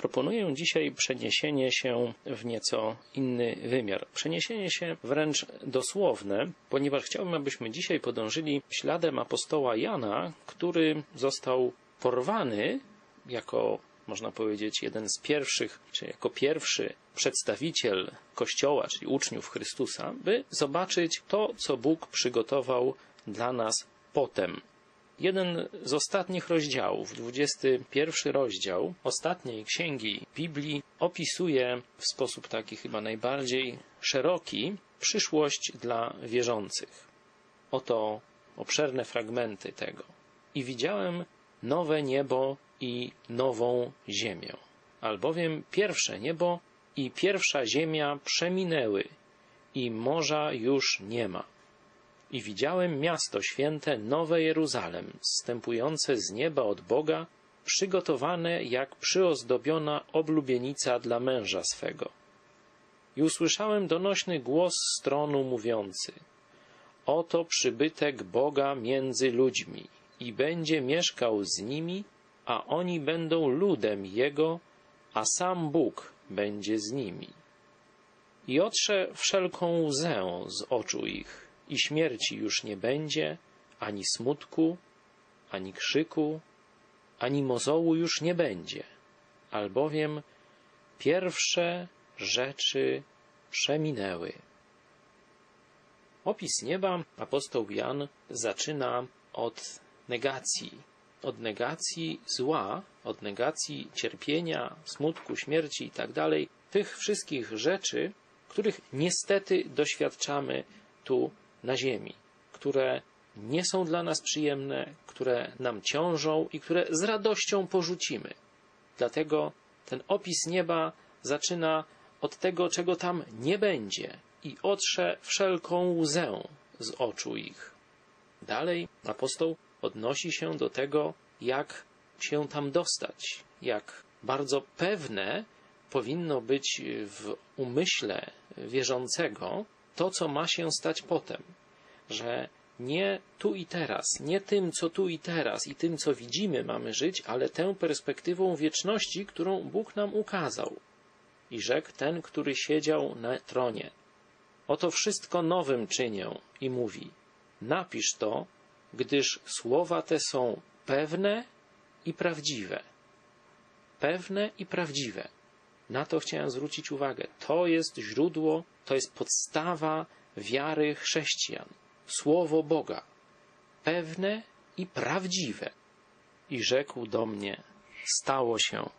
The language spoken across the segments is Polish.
Proponuję dzisiaj przeniesienie się w nieco inny wymiar. Przeniesienie się wręcz dosłowne, ponieważ chciałbym, abyśmy dzisiaj podążyli śladem apostoła Jana, który został porwany jako można powiedzieć, jeden z pierwszych, czy jako pierwszy przedstawiciel Kościoła, czyli uczniów Chrystusa, by zobaczyć to, co Bóg przygotował dla nas potem. Jeden z ostatnich rozdziałów, 21 rozdział ostatniej księgi Biblii, opisuje w sposób taki chyba najbardziej szeroki przyszłość dla wierzących. Oto obszerne fragmenty tego. I widziałem nowe niebo i nową ziemię. Albowiem pierwsze niebo i pierwsza ziemia przeminęły i morza już nie ma. I widziałem miasto święte, nowe Jeruzalem, zstępujące z nieba od Boga, przygotowane jak przyozdobiona oblubienica dla męża swego. I usłyszałem donośny głos z tronu mówiący: Oto przybytek Boga między ludźmi i będzie mieszkał z nimi, a oni będą ludem Jego, a sam Bóg będzie z nimi. I otrze wszelką łzę z oczu ich, i śmierci już nie będzie, ani smutku, ani krzyku, ani mozołu już nie będzie, albowiem pierwsze rzeczy przeminęły. Opis nieba apostoł Jan zaczyna od negacji, od negacji zła, od negacji cierpienia, smutku, śmierci itd., tych wszystkich rzeczy, których niestety doświadczamy tu na Ziemi, które nie są dla nas przyjemne, które nam ciążą i które z radością porzucimy. Dlatego ten opis nieba zaczyna od tego, czego tam nie będzie i otrze wszelką łzę z oczu ich. Dalej apostoł odnosi się do tego, jak się tam dostać, jak bardzo pewne powinno być w umyśle wierzącego to, co ma się stać potem, że nie tu i teraz, nie tym, co tu i teraz i tym, co widzimy, mamy żyć, ale tę perspektywą wieczności, którą Bóg nam ukazał. I rzekł ten, który siedział na tronie. Oto wszystko nowym czynię i mówi: Napisz to, gdyż słowa te są pewne i prawdziwe. Pewne i prawdziwe. Na to chciałem zwrócić uwagę. To jest źródło, to jest podstawa wiary chrześcijan. Słowo Boga. Pewne i prawdziwe. I rzekł do mnie: Stało się.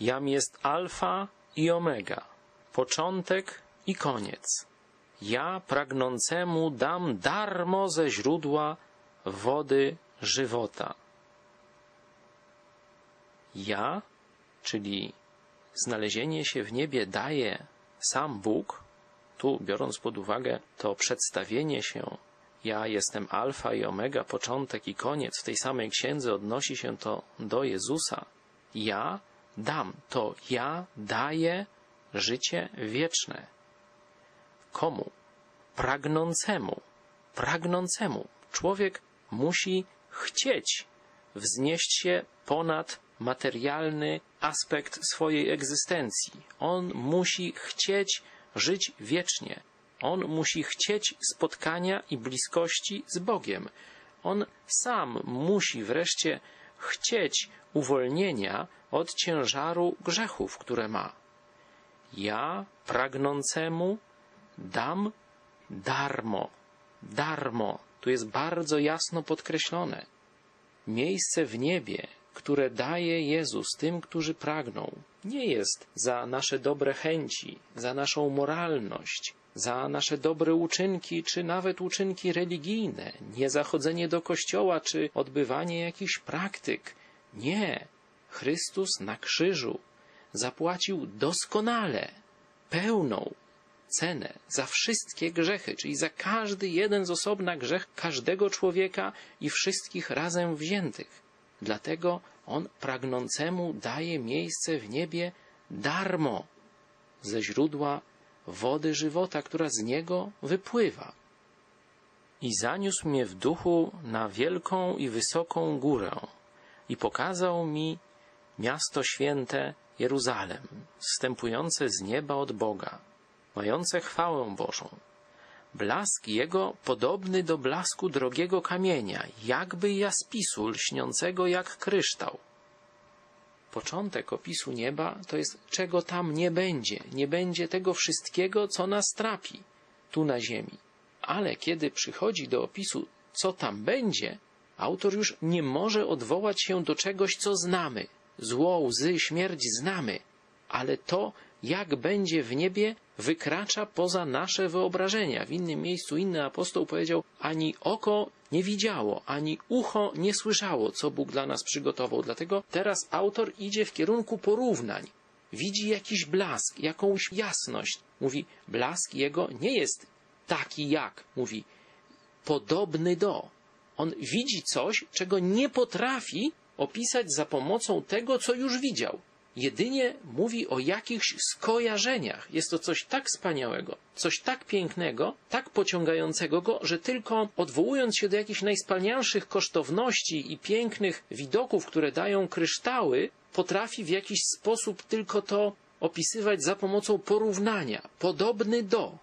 Jam jest Alfa i Omega, początek i koniec. Ja pragnącemu dam darmo ze źródła wody żywota. Ja, czyli znalezienie się w niebie daje sam Bóg, tu biorąc pod uwagę to przedstawienie się, ja jestem Alfa i Omega, początek i koniec, w tej samej księdze odnosi się to do Jezusa. Ja dam, to ja daję życie wieczne. Komu? Pragnącemu. Pragnącemu. Człowiek musi chcieć wznieść się ponad materialny aspekt swojej egzystencji. On musi chcieć żyć wiecznie. On musi chcieć spotkania i bliskości z Bogiem. On sam musi wreszcie chcieć uwolnienia od ciężaru grzechów, które ma. Ja pragnącemu dam darmo, darmo. Tu jest bardzo jasno podkreślone. Miejsce w niebie, które daje Jezus tym, którzy pragną, nie jest za nasze dobre chęci, za naszą moralność, za nasze dobre uczynki, czy nawet uczynki religijne, nie zachodzenie do kościoła, czy odbywanie jakichś praktyk. Nie. Chrystus na krzyżu zapłacił doskonale, pełną cenę za wszystkie grzechy, czyli za każdy jeden z osobna grzech każdego człowieka i wszystkich razem wziętych. Dlatego on pragnącemu daje miejsce w niebie darmo ze źródła wody żywota, która z niego wypływa. I zaniósł mnie w duchu na wielką i wysoką górę i pokazał mi miasto święte Jeruzalem, wstępujące z nieba od Boga, mające chwałę Bożą. Blask jego podobny do blasku drogiego kamienia, jakby jaspisu lśniącego jak kryształ. Początek opisu nieba to jest czego tam nie będzie. Nie będzie tego wszystkiego, co nas trapi tu na ziemi. Ale kiedy przychodzi do opisu, co tam będzie, autor już nie może odwołać się do czegoś, co znamy. Zło, łzy, śmierć znamy, ale to, jak będzie w niebie, wykracza poza nasze wyobrażenia. W innym miejscu inny apostoł powiedział, ani oko nie widziało, ani ucho nie słyszało, co Bóg dla nas przygotował. Dlatego teraz autor idzie w kierunku porównań. Widzi jakiś blask, jakąś jasność. Mówi, blask jego nie jest taki jak, mówi, podobny do. On widzi coś, czego nie potrafi opisać za pomocą tego, co już widział jedynie mówi o jakichś skojarzeniach. Jest to coś tak wspaniałego, coś tak pięknego, tak pociągającego go, że tylko odwołując się do jakichś najspanialszych kosztowności i pięknych widoków, które dają kryształy, potrafi w jakiś sposób tylko to opisywać za pomocą porównania, podobny do.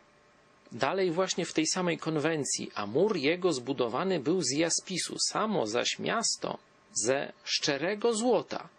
Dalej właśnie w tej samej konwencji, a mur jego zbudowany był z jaspisu, samo zaś miasto ze szczerego złota,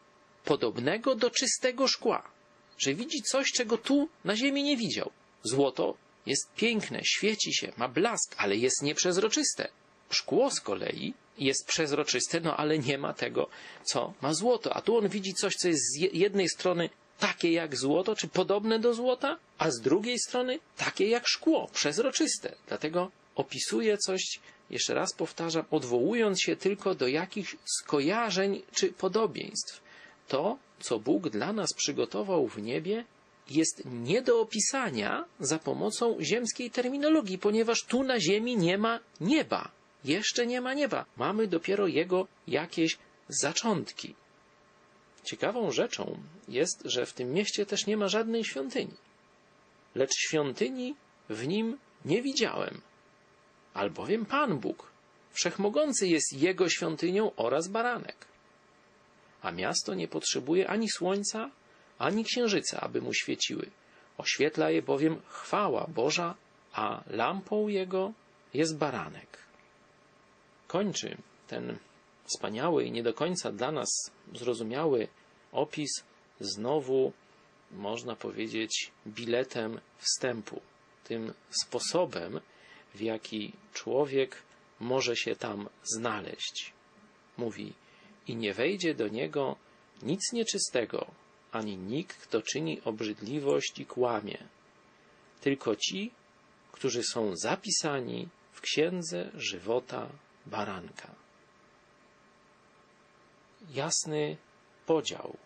podobnego do czystego szkła, że widzi coś, czego tu na ziemi nie widział. Złoto jest piękne, świeci się, ma blask, ale jest nieprzezroczyste. Szkło z kolei jest przezroczyste, no ale nie ma tego, co ma złoto. A tu on widzi coś, co jest z jednej strony takie jak złoto, czy podobne do złota, a z drugiej strony takie jak szkło, przezroczyste. Dlatego opisuje coś, jeszcze raz powtarzam, odwołując się tylko do jakichś skojarzeń czy podobieństw to, co Bóg dla nas przygotował w niebie, jest nie do opisania za pomocą ziemskiej terminologii, ponieważ tu na ziemi nie ma nieba. Jeszcze nie ma nieba. Mamy dopiero jego jakieś zaczątki. Ciekawą rzeczą jest, że w tym mieście też nie ma żadnej świątyni. Lecz świątyni w nim nie widziałem, albowiem Pan Bóg, wszechmogący jest jego świątynią oraz baranek a miasto nie potrzebuje ani słońca, ani księżyca, aby mu świeciły. Oświetla je bowiem chwała Boża, a lampą jego jest baranek. Kończy ten wspaniały i nie do końca dla nas zrozumiały opis znowu, można powiedzieć, biletem wstępu, tym sposobem, w jaki człowiek może się tam znaleźć. Mówi, i nie wejdzie do niego nic nieczystego, ani nikt, kto czyni obrzydliwość i kłamie, tylko ci, którzy są zapisani w księdze żywota baranka. Jasny podział.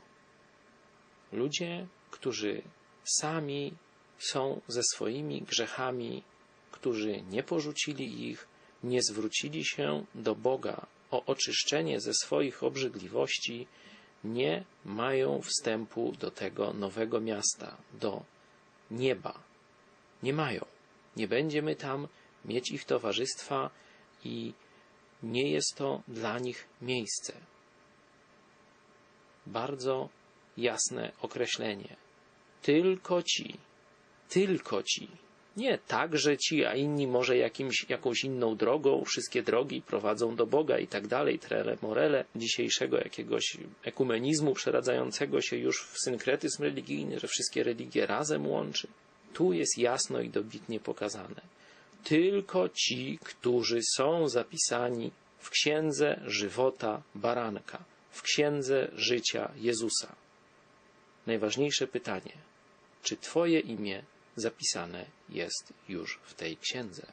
Ludzie, którzy sami są ze swoimi grzechami, którzy nie porzucili ich, nie zwrócili się do Boga o oczyszczenie ze swoich obrzydliwości, nie mają wstępu do tego nowego miasta, do nieba. Nie mają. Nie będziemy tam mieć ich towarzystwa i nie jest to dla nich miejsce. Bardzo jasne określenie. Tylko ci, tylko ci, nie tak, że ci, a inni może jakimś, jakąś inną drogą, wszystkie drogi prowadzą do Boga i tak dalej, trele morele dzisiejszego jakiegoś ekumenizmu przeradzającego się już w synkretyzm religijny, że wszystkie religie razem łączy. Tu jest jasno i dobitnie pokazane. Tylko ci, którzy są zapisani w księdze żywota baranka, w księdze życia Jezusa. Najważniejsze pytanie, czy Twoje imię zapisane jest już w tej księdze.